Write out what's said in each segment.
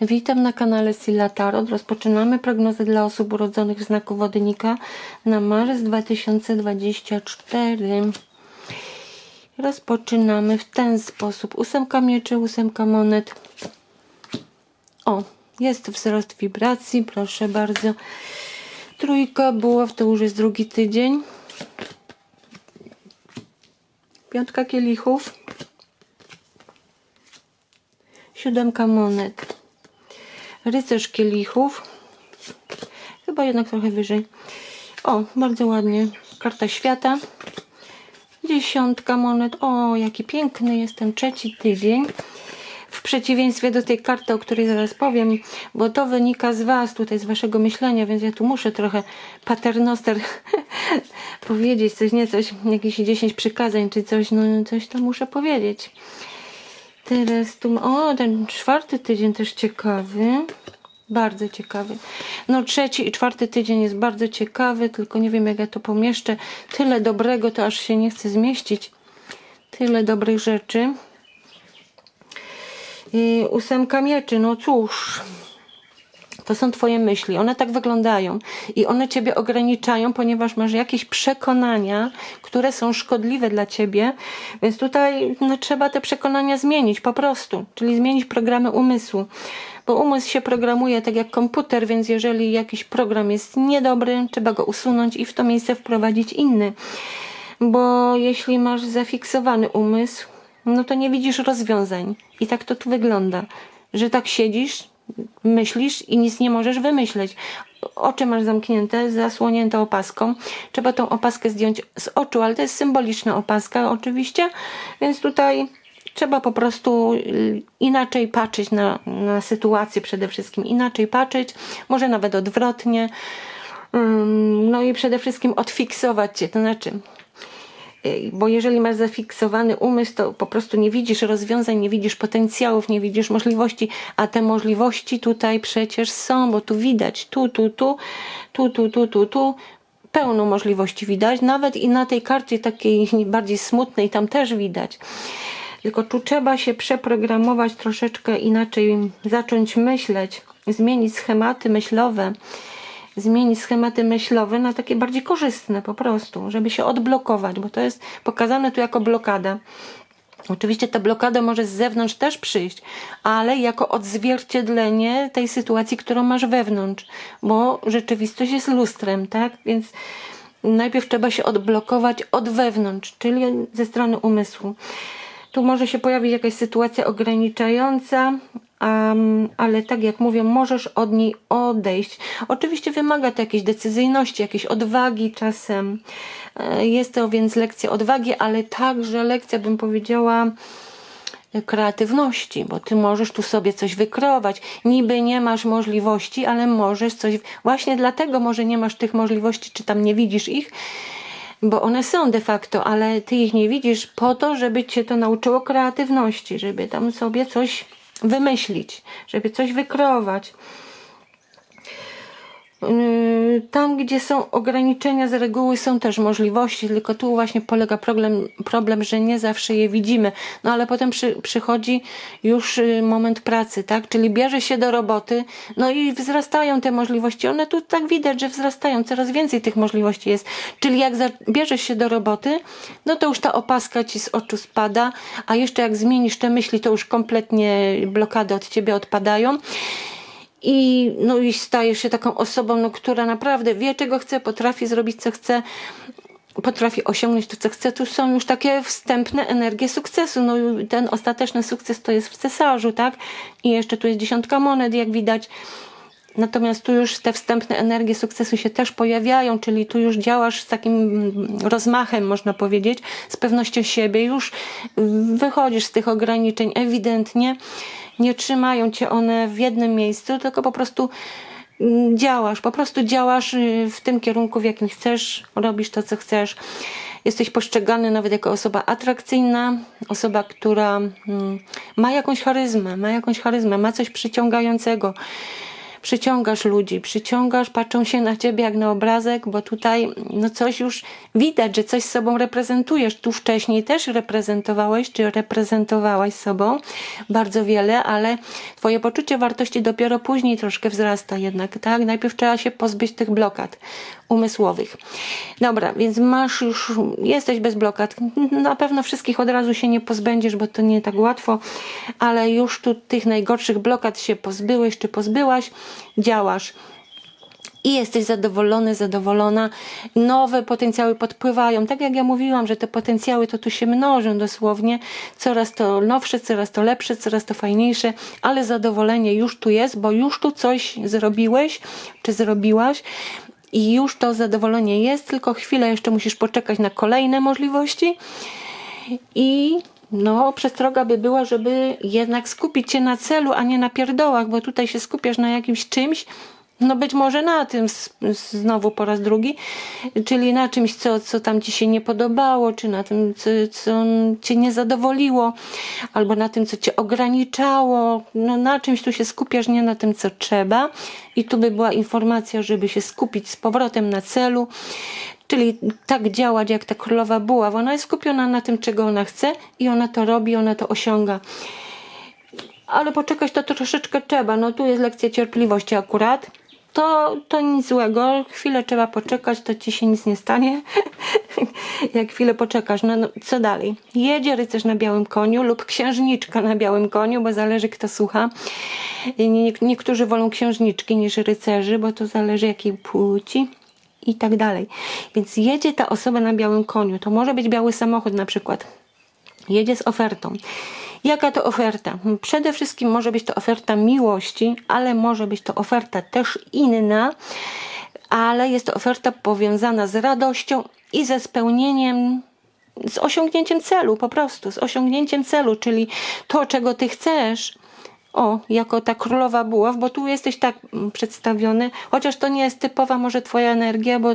Witam na kanale Silla Tarot. Rozpoczynamy prognozę dla osób urodzonych w znaku wodnika na marzec 2024. Rozpoczynamy w ten sposób. Ósemka mieczy, ósemka monet. O, jest wzrost wibracji, proszę bardzo. Trójka buław, to już jest drugi tydzień. Piątka kielichów. Siódemka monet. Rycerz kielichów. Chyba jednak trochę wyżej. O, bardzo ładnie. Karta świata. Dziesiątka monet. O, jaki piękny jest ten trzeci tydzień. W przeciwieństwie do tej karty, o której zaraz powiem, bo to wynika z Was, tutaj z Waszego myślenia, więc ja tu muszę trochę paternoster powiedzieć, coś, nie coś, jakieś 10 przykazań czy coś, no coś to muszę powiedzieć. Teraz tu, o, ten czwarty tydzień też ciekawy. Bardzo ciekawy. No trzeci i czwarty tydzień jest bardzo ciekawy, tylko nie wiem jak ja to pomieszczę. Tyle dobrego, to aż się nie chce zmieścić. Tyle dobrych rzeczy. Yy, ósemka mieczy, no cóż. To są Twoje myśli, one tak wyglądają. I one Ciebie ograniczają, ponieważ masz jakieś przekonania, które są szkodliwe dla Ciebie, więc tutaj no, trzeba te przekonania zmienić po prostu, czyli zmienić programy umysłu, bo umysł się programuje tak jak komputer, więc jeżeli jakiś program jest niedobry, trzeba go usunąć i w to miejsce wprowadzić inny, bo jeśli masz zafiksowany umysł, no to nie widzisz rozwiązań. I tak to tu wygląda, że tak siedzisz, myślisz i nic nie możesz wymyśleć. Oczy masz zamknięte, zasłonięte opaską. Trzeba tą opaskę zdjąć z oczu, ale to jest symboliczna opaska oczywiście, więc tutaj trzeba po prostu y, inaczej patrzeć na, na sytuację przede wszystkim, inaczej patrzeć, może nawet odwrotnie. Ym, No i przede wszystkim odfiksować się, to znaczy bo jeżeli masz zafiksowany umysł, to po prostu nie widzisz rozwiązań, nie widzisz potencjałów, nie widzisz możliwości, a te możliwości tutaj przecież są, bo tu widać, tu, tu, tu, tu, tu, tu, tu, tu, pełno możliwości widać, nawet i na tej karcie takiej bardziej smutnej tam też widać. Tylko tu trzeba się przeprogramować troszeczkę inaczej, zacząć myśleć, zmienić schematy myślowe zmienić schematy myślowe na takie bardziej korzystne po prostu, żeby się odblokować, bo to jest pokazane tu jako blokada. Oczywiście ta blokada może z zewnątrz też przyjść, ale jako odzwierciedlenie tej sytuacji, którą masz wewnątrz, bo rzeczywistość jest lustrem, tak? Więc najpierw trzeba się odblokować od wewnątrz, czyli ze strony umysłu. Tu może się pojawić jakaś sytuacja ograniczająca, um, ale tak jak mówię, możesz od niej odejść. Oczywiście wymaga to jakiejś decyzyjności, jakiejś odwagi czasem. E, Jest to więc lekcja odwagi, ale także lekcja, bym powiedziała, kreatywności, bo ty możesz tu sobie coś wykrować. Niby nie masz możliwości, ale możesz coś. Właśnie dlatego może nie masz tych możliwości, czy tam nie widzisz ich, bo one są de facto, ale ty ich nie widzisz po to, żeby cię to nauczyło kreatywności, żeby tam sobie coś wymyślić, żeby coś wykrować. Yy, Tam, gdzie są ograniczenia z reguły, są też możliwości, tylko tu właśnie polega problem, problem że nie zawsze je widzimy. No ale potem przy, przychodzi już y, moment pracy, tak? Czyli bierze się do roboty, no i wzrastają te możliwości. One tu tak widać, że wzrastają, coraz więcej tych możliwości jest. Czyli jak bierzesz się do roboty, no to już ta opaska ci z oczu spada, a jeszcze jak zmienisz te myśli, to już kompletnie blokady od ciebie odpadają i, no, i stajesz się taką osobą, no, która naprawdę wie, czego chce, potrafi zrobić, co chce, potrafi osiągnąć to, co chce. Tu są już takie wstępne energie sukcesu. No, i ten ostateczny sukces to jest w cesarzu, tak? I jeszcze tu jest dziesiątka monet, jak widać. Natomiast tu już te wstępne energie sukcesu się też pojawiają, czyli tu już działasz z takim rozmachem, można powiedzieć, z pewnością siebie, już wychodzisz z tych ograniczeń ewidentnie. Nie trzymają cię one w jednym miejscu, tylko po prostu mm, działasz, po prostu działasz y, w tym kierunku, w jakim chcesz, robisz to, co chcesz. Jesteś postrzegany nawet jako osoba atrakcyjna, osoba, która mm, ma jakąś charyzmę, ma jakąś charyzmę, ma coś przyciągającego przyciągasz ludzi, przyciągasz, patrzą się na ciebie jak na obrazek, bo tutaj no coś już widać, że coś z sobą reprezentujesz. Tu wcześniej też reprezentowałeś, czy reprezentowałaś sobą bardzo wiele, ale twoje poczucie wartości dopiero później troszkę wzrasta jednak, tak? Najpierw trzeba się pozbyć tych blokad umysłowych. Dobra, więc masz już, jesteś bez blokad. Na pewno wszystkich od razu się nie pozbędziesz, bo to nie tak łatwo, ale już tu tych najgorszych blokad się pozbyłeś czy pozbyłaś, działasz i jesteś zadowolony, zadowolona. Nowe potencjały podpływają. Tak jak ja mówiłam, że te potencjały to tu się mnożą dosłownie. Coraz to nowsze, coraz to lepsze, coraz to fajniejsze, ale zadowolenie już tu jest, bo już tu coś zrobiłeś, czy zrobiłaś. I już to zadowolenie jest, tylko chwilę jeszcze musisz poczekać na kolejne możliwości. I no, przestroga by była, żeby jednak skupić się na celu, a nie na pierdołach, bo tutaj się skupiasz na jakimś czymś, no być może na tym znowu po raz drugi, czyli na czymś, co, co tam ci się nie podobało, czy na tym, co, co cię nie zadowoliło, albo na tym, co cię ograniczało. No, na czymś tu się skupiasz, nie na tym, co trzeba. I tu by była informacja, żeby się skupić z powrotem na celu, czyli tak działać jak ta królowa buław. Ona jest skupiona na tym, czego ona chce i ona to robi, ona to osiąga ale poczekać to troszeczkę trzeba. No tu jest lekcja cierpliwości akurat. To, to nic złego. Chwilę trzeba poczekać, to ci się nic nie stanie. Jak chwilę poczekasz. No, no co dalej? Jedzie rycerz na białym koniu lub księżniczka na białym koniu, bo zależy kto słucha. Nie, niektórzy wolą księżniczki niż rycerzy, bo to zależy jakiej płci i tak dalej. Więc jedzie ta osoba na białym koniu. To może być biały samochód na przykład jedzie z ofertą. Jaka to oferta? Przede wszystkim może być to oferta miłości, ale może być to oferta też inna, ale jest to oferta powiązana z radością i ze spełnieniem, z osiągnięciem celu, po prostu, z osiągnięciem celu, czyli to, czego ty chcesz. O, jako ta królowa buław, bo tu jesteś tak mm, przedstawiony, chociaż to nie jest typowa może twoja energia, bo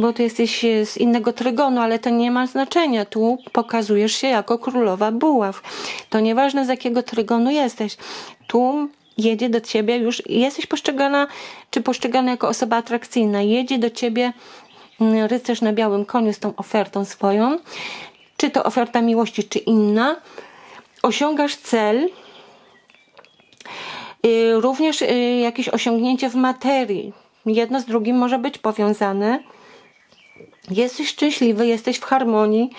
bo ty jesteś e, z innego trygonu, ale to nie ma znaczenia. Tu pokazujesz się jako królowa buław. To nieważne z jakiego trygonu jesteś. Tu jedzie do ciebie już, jesteś postrzegana, czy postrzegana jako osoba atrakcyjna. Jedzie do ciebie mm, rycerz na białym koniu z tą ofertą swoją. Czy to oferta miłości, czy inna. Osiągasz cel, Również y, jakieś osiągnięcie w materii. Jedno z drugim może być powiązane. Jesteś szczęśliwy, jesteś w harmonii,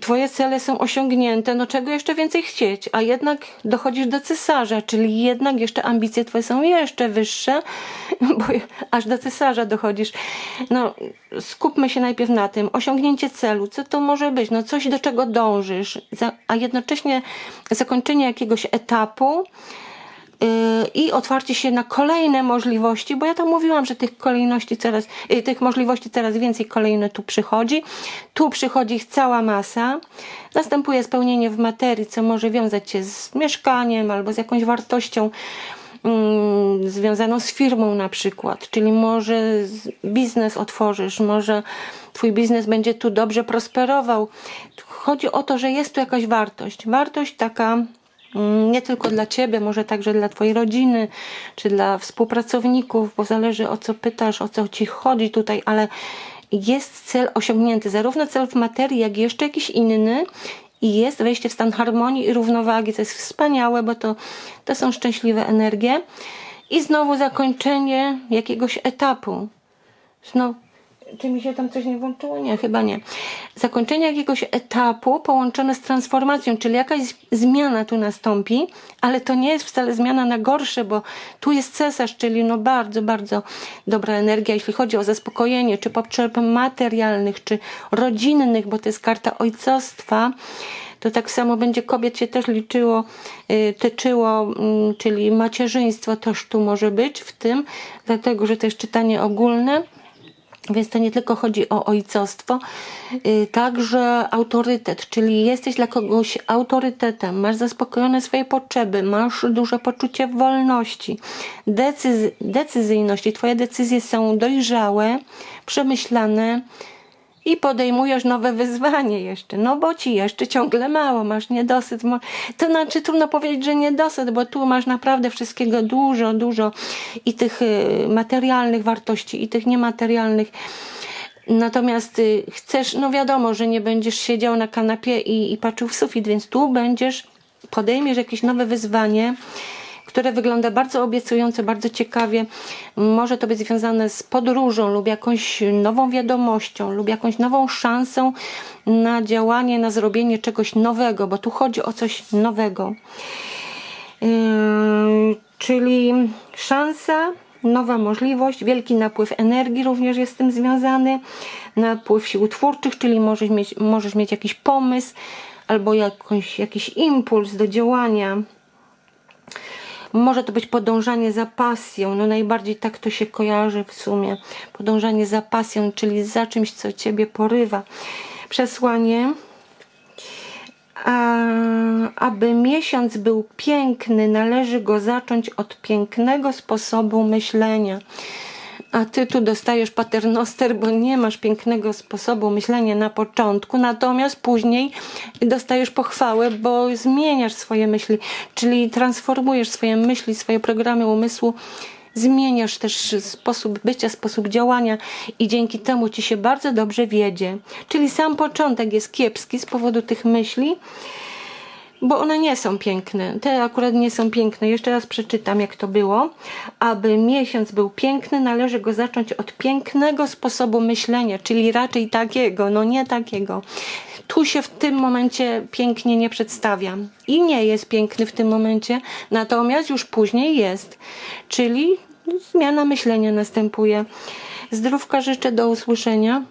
twoje cele są osiągnięte, no czego jeszcze więcej chcieć? A jednak dochodzisz do cesarza, czyli jednak jeszcze ambicje twoje są jeszcze wyższe, bo aż do cesarza dochodzisz. No, skupmy się najpierw na tym. Osiągnięcie celu, co to może być? No coś, do czego dążysz, a jednocześnie zakończenie jakiegoś etapu, i otwarcie się na kolejne możliwości, bo ja tam mówiłam, że tych kolejności coraz, yy, tych możliwości coraz więcej kolejne tu przychodzi. Tu przychodzi ich cała masa. Następuje spełnienie w materii, co może wiązać się z mieszkaniem albo z jakąś wartością mm, związaną z firmą na przykład, czyli może biznes otworzysz, może twój biznes będzie tu dobrze prosperował. Chodzi o to, że jest tu jakaś wartość. Wartość taka nie tylko dla ciebie, może także dla twojej rodziny, czy dla współpracowników, bo zależy o co pytasz, o co ci chodzi tutaj, ale jest cel osiągnięty, zarówno cel w materii, jak i jeszcze jakiś inny i jest wejście w stan harmonii i równowagi, co jest wspaniałe, bo to, to są szczęśliwe energie i znowu zakończenie jakiegoś etapu. Znowu, czy mi się tam coś nie włączyło? Nie, chyba nie. Zakończenie jakiegoś etapu połączone z transformacją, czyli jakaś zmiana tu nastąpi, ale to nie jest wcale zmiana na gorsze, bo tu jest cesarz, czyli no bardzo, bardzo dobra energia, jeśli chodzi o zaspokojenie, czy potrzeb materialnych, czy rodzinnych, bo to jest karta ojcostwa to tak samo będzie kobiet się też liczyło, y, tyczyło, mm, czyli macierzyństwo też tu może być w tym, dlatego że to jest czytanie ogólne. Więc to nie tylko chodzi o ojcostwo, y, także autorytet, czyli jesteś dla kogoś autorytetem, masz zaspokojone swoje potrzeby, masz duże poczucie wolności, decyz- decyzyjności. Twoje decyzje są dojrzałe, przemyślane i podejmujesz nowe wyzwanie jeszcze, no bo ci jeszcze ciągle mało, masz niedosyt. To znaczy trudno powiedzieć, że niedosyt, bo tu masz naprawdę wszystkiego dużo, dużo i tych y, materialnych wartości, i tych niematerialnych. Natomiast y, chcesz, no wiadomo, że nie będziesz siedział na kanapie i, i patrzył w sufit, więc tu będziesz, podejmiesz jakieś nowe wyzwanie, które wygląda bardzo obiecująco, bardzo ciekawie. Może to być związane z podróżą lub jakąś nową wiadomością lub jakąś nową szansą na działanie, na zrobienie czegoś nowego, bo tu chodzi o coś nowego. Czyli szansa, nowa możliwość, wielki napływ energii również jest z tym związany, napływ sił twórczych, czyli możesz mieć, możesz mieć jakiś pomysł albo jakąś, jakiś impuls do działania. Może to być podążanie za pasją, no najbardziej tak to się kojarzy w sumie. Podążanie za pasją, czyli za czymś, co ciebie porywa. Przesłanie a, aby miesiąc był piękny, należy go zacząć od pięknego sposobu myślenia. A ty tu dostajesz paternoster, bo nie masz pięknego sposobu myślenia na początku, natomiast później dostajesz pochwałę, bo zmieniasz swoje myśli, czyli transformujesz swoje myśli, swoje programy umysłu zmieniasz też sposób bycia, sposób działania i dzięki temu ci się bardzo dobrze wiedzie. Czyli sam początek jest kiepski z powodu tych myśli, bo one nie są piękne. Te akurat nie są piękne. Jeszcze raz przeczytam, jak to było. Aby miesiąc był piękny, należy go zacząć od pięknego sposobu myślenia, czyli raczej takiego, no nie takiego. Tu się w tym momencie pięknie nie przedstawia i nie jest piękny w tym momencie, natomiast już później jest, czyli zmiana myślenia następuje. Zdrówka życzę, do usłyszenia.